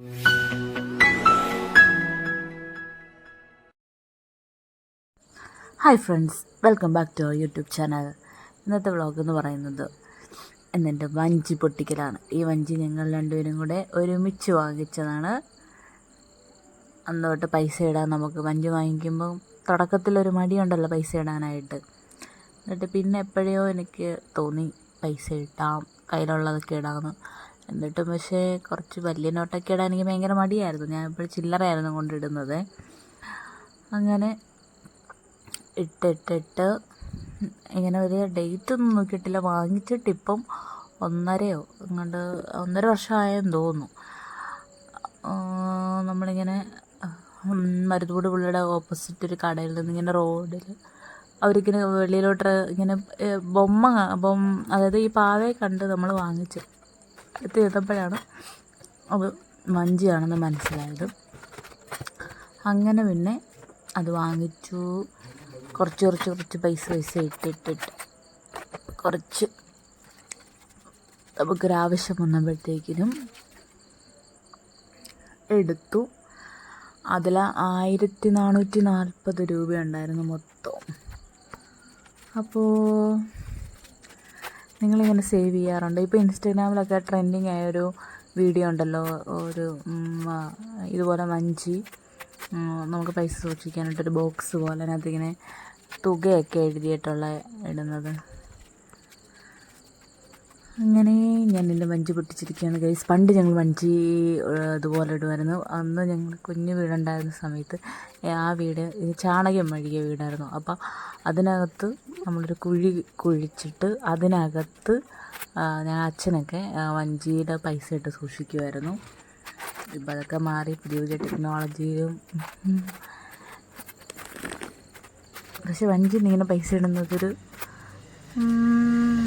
Hi friends welcome back to our YouTube channel. ഇന്നത്തെ vlog എന്ന് പറയുന്നത് എന്നെന്റെ വഞ്ചി പൊട്ടിക്കലാണ്. ഈ വഞ്ചി ഞങ്ങൾ രണ്ടുപേരും കൂടെ ഒരുമിച്ച് വാങ്ങിച്ചതാണ്. അന്ന് തൊട്ട് പൈസ ഇടാൻ നമുക്ക് വഞ്ചി വാങ്ങിക്കുമ്പം തുടക്കത്തിലൊരു മടിയുണ്ടല്ലോ പൈസ ഇടാനായിട്ട്. എന്നിട്ട് പിന്നെ എപ്പോഴെയോ എനിക്ക് തോന്നി പൈസ ഇട്ടാം കയ്യിലുള്ളതൊക്കെ ഇടാമെന്ന് എന്നിട്ടും പക്ഷേ കുറച്ച് വലിയ നോട്ടൊക്കെ ഇടാൻ എനിക്ക് ഭയങ്കര മടിയായിരുന്നു. ഞാൻ ഇപ്പോൾ ചില്ലറയായിരുന്നു കൊണ്ടിടുന്നത്. അങ്ങനെ ഇട്ടിട്ടിട്ട് ഇങ്ങനെ ഒരു ഡേറ്റ് ഒന്നും നോക്കിയിട്ടില്ല. വാങ്ങിച്ചിട്ട് ഇപ്പം ഒന്നരയോ അങ്ങോട്ട് ഒന്നര വർഷമായെന്ന് തോന്നുന്നു. നമ്മളിങ്ങനെ മരുതുപൂട് പുള്ളിയുടെ ഓപ്പോസിറ്റ് ഒരു കടയിൽ നിന്ന് ഇങ്ങനെ റോഡിൽ അവരിങ്ങനെ വെളിയിലോട്ട് ഇങ്ങനെ ബൊമ്മ ബൊമ്മ അതായത് ഈ പാവയെ കണ്ട് നമ്മൾ വാങ്ങിച്ചു. ചെയ്തപ്പോഴാണ് അത് വഞ്ചിയാണെന്ന് മനസ്സിലായത്. അങ്ങനെ പിന്നെ അത് വാങ്ങിച്ചു. കുറച്ച് കുറച്ച് കുറച്ച് പൈസ പൈസ ഇട്ടിട്ടിട്ട് കുറച്ച് നമുക്കൊരാവശ്യം വന്നപ്പോഴത്തേക്കിനും എടുത്തു. അതിൽ ആയിരത്തി നാനൂറ്റി നാൽപ്പത് രൂപയുണ്ടായിരുന്നു മൊത്തം. അപ്പോൾ നിങ്ങളിങ്ങനെ സേവ് ചെയ്യാറുണ്ട്? ഇപ്പോൾ ഇൻസ്റ്റഗ്രാമിലൊക്കെ ട്രെൻഡിങ് ആയൊരു വീഡിയോ ഉണ്ടല്ലോ ഒരു ഇതുപോലെ വഞ്ചി നമുക്ക് പൈസ സൂക്ഷിക്കാനായിട്ടൊരു ബോക്സ് പോലെ അതിനകത്ത് ഇങ്ങനെ തുകയൊക്കെ എഴുതിയിട്ടുള്ള ഇടുന്നത്. അങ്ങനെ ഞാൻ എന്റെ വഞ്ചി പൊട്ടിച്ചിരിക്കുകയാണ് ഗൈസ് പണ്ട് ഞങ്ങൾ വഞ്ചി അതുപോലെ ഇടുമായിരുന്നു. അന്ന് ഞങ്ങൾ കുഞ്ഞു വീടുണ്ടായിരുന്ന സമയത്ത് ആ വീട് ചാണകം മെഴുകിയ വീടായിരുന്നു. അപ്പോൾ അതിനകത്ത് നമ്മളൊരു കുഴി കുഴിച്ചിട്ട് അതിനകത്ത് ഞാൻ അച്ഛനൊക്കെ വഞ്ചിയുടെ പൈസ ഇട്ട് സൂക്ഷിക്കുമായിരുന്നു. ഇപ്പം അതൊക്കെ മാറി പുതിയ പുതിയ ടെക്നോളജിയിലും. പക്ഷെ വഞ്ചി ഇങ്ങനെ പൈസ ഇടുന്നതൊരു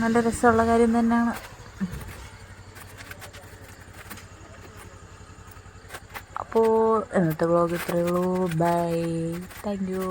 നല്ല രസമുള്ള കാര്യം തന്നെയാണ്. അപ്പോൾ ഇന്നത്തെ വ്ളോഗ് ഇത്രയേ ഉള്ളൂ. Bye thank you